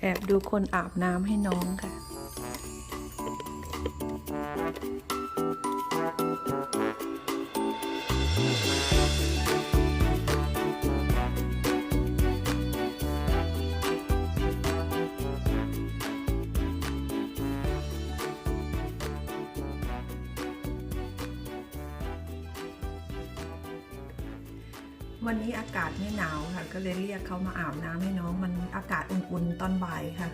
แอบดูคนอาบน้ำให้น้องค่ะ วันนี้อากาศไม่หนาวค่ะ ก็เลยเรียกเขามาอาบน้ำให้น้องมันอากาศอุ่นๆตอนบ่ายค่ะ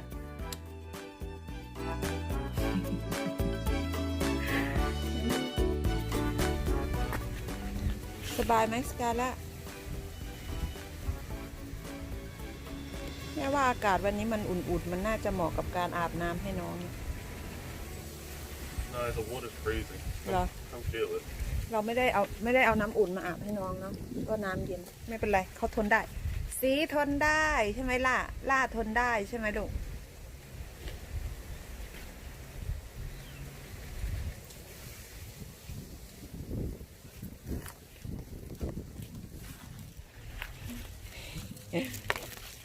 สบายไหมสกาล่ะแม่ว่าอากาศวันนี้มันอุ่นๆ มันน่าจะเหมาะกับการอาบน้ำให้น้อง No, the water's freezing. Yeah. Come feel it. เราไม่ได้เอาไม่ได้เอาน้ำอุ่นมาอาบให้น้องเนาะก็น้ำเย็นไม่เป็นไรเขาทนได้ สีทนได้ใช่ไหมล่ะล่าทนได้ใช่ไหมลูก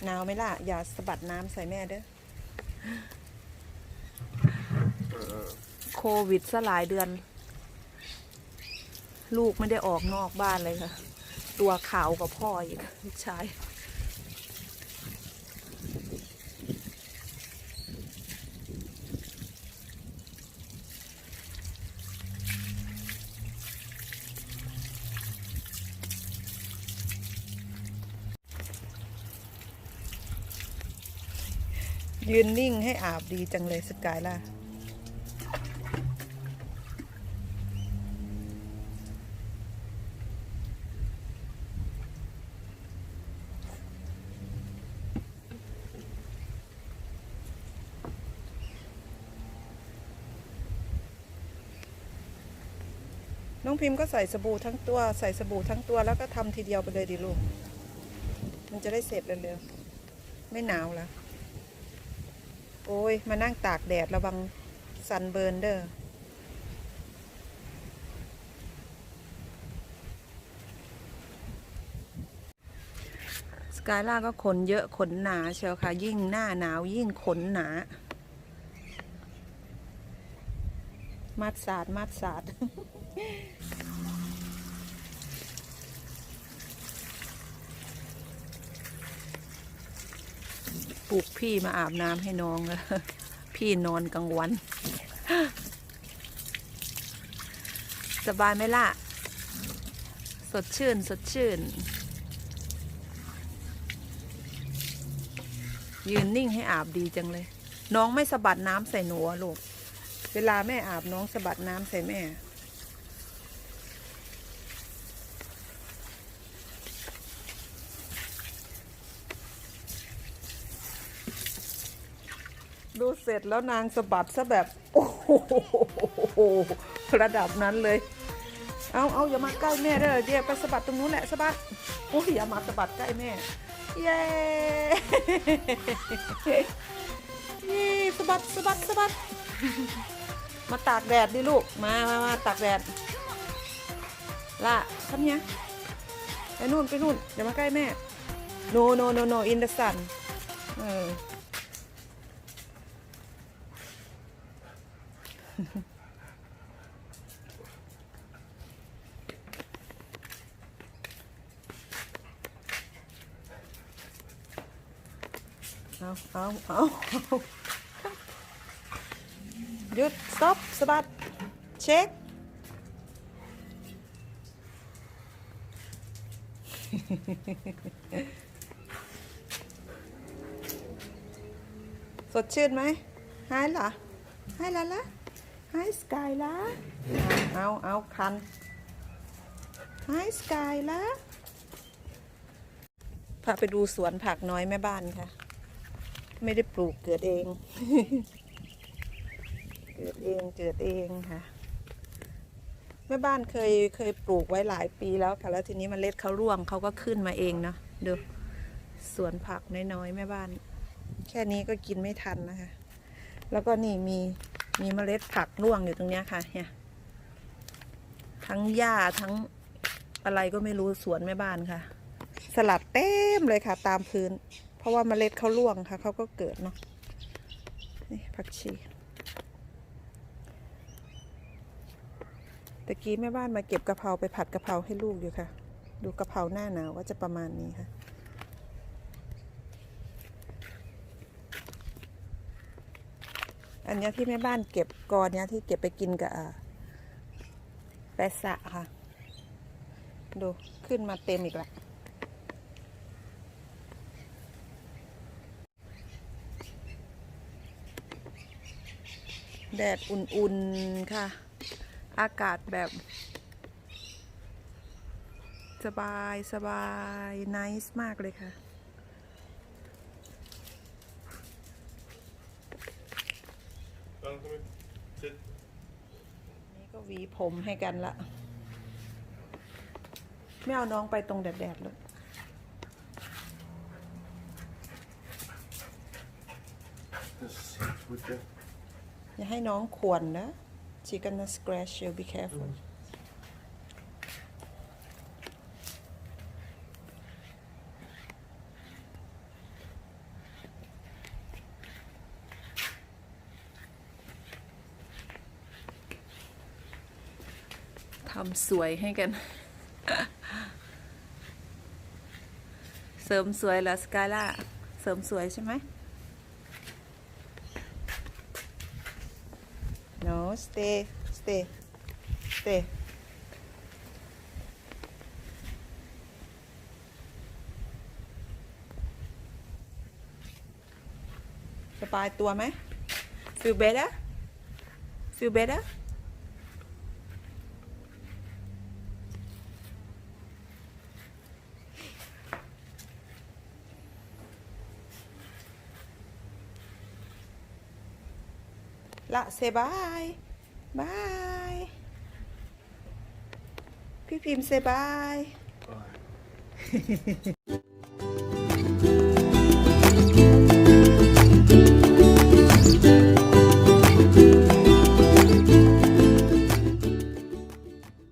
หนาวไหมล่ะ อย่าสะบัดน้ำใส่แม่เด้อโควิดซะหลายเดือน ลูกไม่ได้ออกนอกบ้านเลยค่ะ ตัวขาวกับพ่ออีกลูกชายยืนนิ่งให้อาบดีจังเลยสกายล่ะ น้องพิมพ์ก็ใส่สบู่ทั้งตัวใส่สบู่ทั้งตัวแล้วก็ทำทีเดียวไปเลยดิลูก มันจะได้เสร็จเร็วๆไม่หนาวล้วโอ้ย มานั่งตากแดดระวังซันเบิร์นเด้อสกายล่าก็ขนเยอะขนหนาเชียวค่ะ ยิ่งหน้าหนาวยิ่งขนหนา มัดสาดมัดสาดปลุกพี่มาอาบน้ำให้น้องแล้วพี่นอนกลางวัน สบายไหมล่ะ สดชื่น สดชื่น ยืนนิ่งให้อาบดีจังเลย น้องไม่สะบัดน้ำใส่หนูลูก เวลาแม่อาบน้องสะบัดน้ำใส่แม่ ดูเสร็จแล้วนางสะบัดซะแบบ โอ้โหระดับนั้นเลย เอาเอาอย่ามาใกล้แม่เด้อเดี๋ยวไปสะบัดตรงนู้นแหละสะบัดโอ้ยอย่ามาสะบัดใกล้แม่ เย้นี่สะบัดสะบัดสะบัด มาตากแดดดิลูก มามามาตากแดดล่ะทำยังไปนู่นไปนู่นอย่ามาใกล้แม่ no no no no in the sun เออเอาเอาเอา หยุด stop สะบัด เช็ค สดชื่นไหมหายเหรอหายแล้วละหายสกายละเอาเอาเอาคันหายสกายละพาไปดูสวนผักน้อยแม่บ้านค่ะ ไม่ได้ปลูกเกิดเอง เกิดเองเกิดเองค่ะ แม่บ้านเคยเคยปลูกไว้หลายปีแล้วค่ะ แล้วทีนี้มันเล็ดเขาร่วงเขาก็ขึ้นมาเองเนาะดูสวนผักน้อยๆแม่บ้าน แค่นี้ก็กินไม่ทันนะคะ แล้วก็นี่มีมีเมล็ดผักร่วงอยู่ตรงเนี้ยค่ะเนี่ยทั้งหญ้าทั้งอะไรก็ไม่รู้สวนแม่บ้านค่ะ สลัดเต็มเลยค่ะ ตามพื้น เพราะว่าเมล็ดเขาร่วงค่ะเขาก็เกิดเนาะนี่ผักชี ตะกี้แม่บ้านมาเก็บกะเพราไปผัดกะเพราให้ลูกอยู่ค่ะ ดูกะเพราหน้าหนาวก็จะประมาณนี้ค่ะ อันนี้ที่แม่บ้านเก็บกอนเนี้ยที่เก็บไปกินกับแปะสะค่ะ ดูขึ้นมาเต็มอีกแล้วแดดอุ่นๆค่ะ อากาศแบบ สบายสบายน c e มากเลยค่ะ Um, come here. Sit. นี่ก็หวีผมให้กันละ ไม่เอาน้องไปตรงแดดๆเลย Just sit with you. อย่าให้น้องขวนนะ she gonna scratch you be careful ทำสวยให้กัน เสริมสวยเหรอสกาล่า เสริมสวยใช่ไหม stay, stay, stay. สบายตัวไหม feel better feel better ละเซบาย บาย พี่พิมพ์เซบาย Bye.